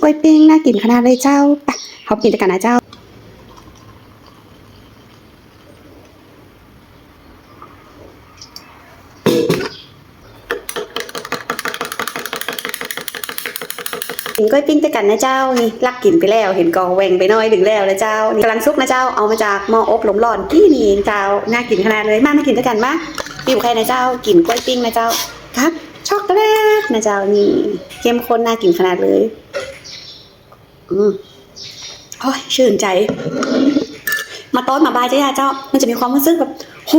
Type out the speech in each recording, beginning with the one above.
กล้วยปิ้งน่ากินขนาดเลยเจ้าไปเขากินด้วยกันนะเจ้า กินกล้วยปิ้งด้วยกันนะเจ้านี่ลักกินไปแล้ว เห็นกองแหวงไปน้อยดึงแล้วนะเจ้านี่กำลังซุกนะเจ้าเอามาจากหม้ออบลมร้อนที่นี่เองเจ้าน่ากินขนาดเลยมามากินด้วยกันมาปิ้วใครนะเจ้ากินกล้วยปิ้งนะเจ้าครับช็อกโกแลตนะเจ้านี่เข้มข้นน่ากินขนาดเลย อืมโอ้ยชื่นใจ มาต้อนมาบายเจ้าเจ้า มันจะมีความรู้สึกแบบโห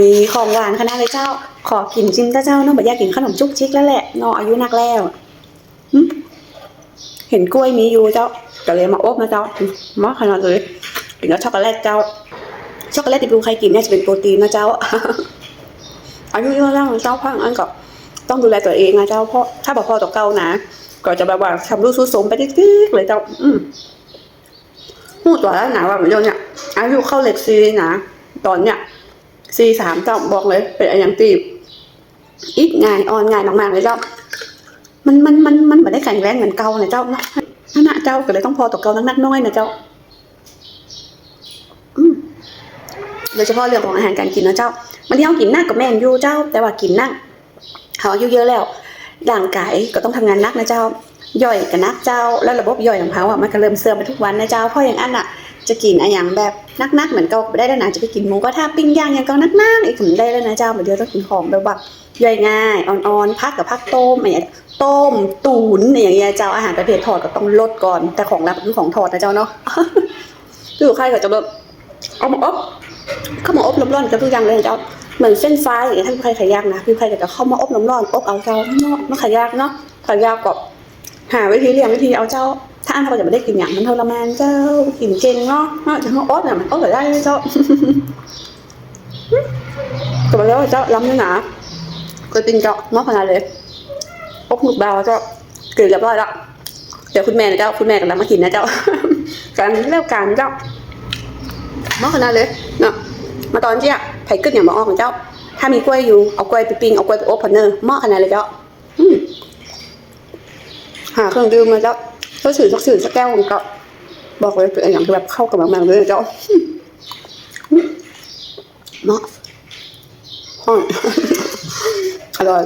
ยของหวานขนาดเลยเจ้า ขอกินจิ้มเจ้าเจ้าน้องบบอยากกินขนมจุกชิกแล้วแหละนออายุนักแล้วเห็นกล้วยมีอยู่เจ้าก็เลยมาอบนะเจ้ามาขนาดเลยกินแล้วช็อกโกแลตเจ้า ช็อกโกแลตที่ดูใครกินเนี่ยจะเป็นโปรตีนนะเจ้าอายุเยอะแล้วเจ้าพังอันก็ต้องดูแลตัวเองนะเจ้าเพราะถ้าบอกพอต่อเก่านะ ก็จะแบบว่าทำรูปสู้สมไปติ๊กๆเลยเจ้าอืมพูดตัวแล้วนะว่าเหมือนโยนเนี่ยอายุเข้าเล็กซีนะ ตอนเนี้ยซีสามเจ้าบอกเลย เป็นอย่างตีอีกง่ายอ่อนง่ายมากๆเลยเจ้า มันมันมันมันไม่ได้แข็งแรงเหมือนเก่านะเจ้าเนาะนั่นนะเจ้าก็เลยต้องพอต่อเก่านักๆน้อยนะเจ้าโดยเฉพาะเรื่องของอาหารการกินนะเจ้าบางทีเขากินนักกับแม่นอยู่เจ้า แต่ว่ากินนักเขาอายุเยอะแล้ว ร่างกายก็ต้องทำงานนักนะเจ้า ย่อยกับนักเจ้า แล้วระบบย่อยของเขาอะมันก็เริ่มเสื่อมไปทุกวันนะเจ้า เพราะอย่างอันอะ จะกินอะไรอย่างแบบนักๆเหมือนเก่าได้แล้วนะจะไปกินหมูก็ถ้าปิ้งย่างอย่างเก่านักๆอีกถึงได้แล้วนะเจ้าเดี๋ยวต้องกินของแบบว่าย่อยง่ายอ่อนๆพักกับพักต้มอะไรอย่างเงี้ยต้มตุ๋นอะไรอย่างเงี้ยเจ้าอาหารประเภททอดก็ต้องลดก่อนแต่ของรับเป็นของทอดนะเจ้าเนาะคือใครก็จะแบบเอามาอบเข้ามาอบร้อนๆกับทุกอย่างเลยเจ้า เหมือนเส้นฟ้าอย่างเงี้ยถ้าพี่ใครขยยากนะพี่ใครก็จะเข้ามาอบน้ำร้อนอบเอาเจ้าเนาะมันขยยากเนาะขยยากกว่าหาวิธีเลี้ยงวิธีเอาเจ้า ถ้าอันเขาจะไม่ได้กินอย่างมันทรมานเจ้ากินเก่งเนาะเนาะจะมาอบเนี่ยมันอบได้เจ้าก็แล้วเจ้าล้ำนี่หนาก็ติงเจ้าเนาะขนาดเลยอบหนุกดาวเจ้าเกิดเรียบร้อยแล้วเดี๋ยวคุณแม่นะเจ้าคุณแม่กำลังมากินนะเจ้าการเล่าการเจ้าเนาะขนาดเลยเนาะ มาตอนเที่ยไผ่ขึ้นอย่างมาออกของเจ้า ถ้ามีกล้วยอยู่เอากล้วยไปปิ้งเอากล้วยไปอบพอนเนอร์หมาะขนาดเลยเจ้าหาเครื่องดื่มมาเจ้าก็สื่อสักสื่อสักแก้วของเจ้าบอกเลยเป็นอย่างที่แบบเข้ากับมากๆเลยเจ้าอืมเนาะห้องอร่อย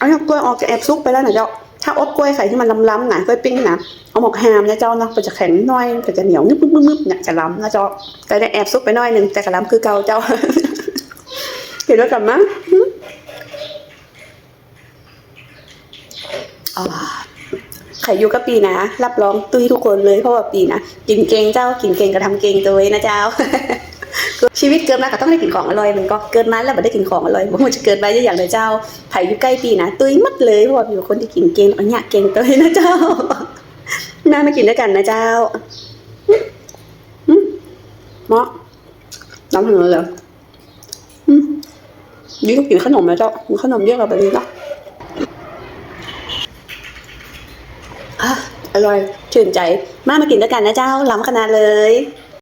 อันนี้กล้วยออกจะแอบซุกไปแล้วนะเจ้า ถ้าอบกล้วยไข่ที่มันล้ำๆนะกล้วยปิ้งนะเอาหมกแฮมนะเจ้าเนาะมันจะแข็งน้อยมันจะเหนียวนึบนึบนึบเนี่ยจะล้ำนะเจ้าแต่ได้แอบซุกไปน้อยหนึ่งแต่กระล้ำคือเก่าเจ้าเห็นแล้วกันมั้ยอ่าไข่ยูก็ปีนะ รับรองตุ้ยทุกคนเลยเพราะว่าปีนะกินเก่งเจ้ากินเก่งก็ทำเก่งตัวเองนะเจ้า ชีวิตเกิดมาก็ต้องได้กินของอร่อยมันก็เกิดมาแล้วไม่ได้กินของอร่อยมันจะเกิดมาอย่างไรเจ้าไผ่อยู่ใกล้ปีนะตุ้ยมัดเลยเพราะว่ามีคนที่กินเก่งอันเนี้ยเก่งตัวเองนะเจ้าน่ามากินด้วยกันนะเจ้าเหมาะน้ำถึงเลยเหรออืมนี่ก็กินขนมนะเจ้ากินขนมเยอะกว่าแบบนี้เนาะอะอร่อยชื่นใจ มามากินด้วยกันนะเจ้าล้ำขนาดเลย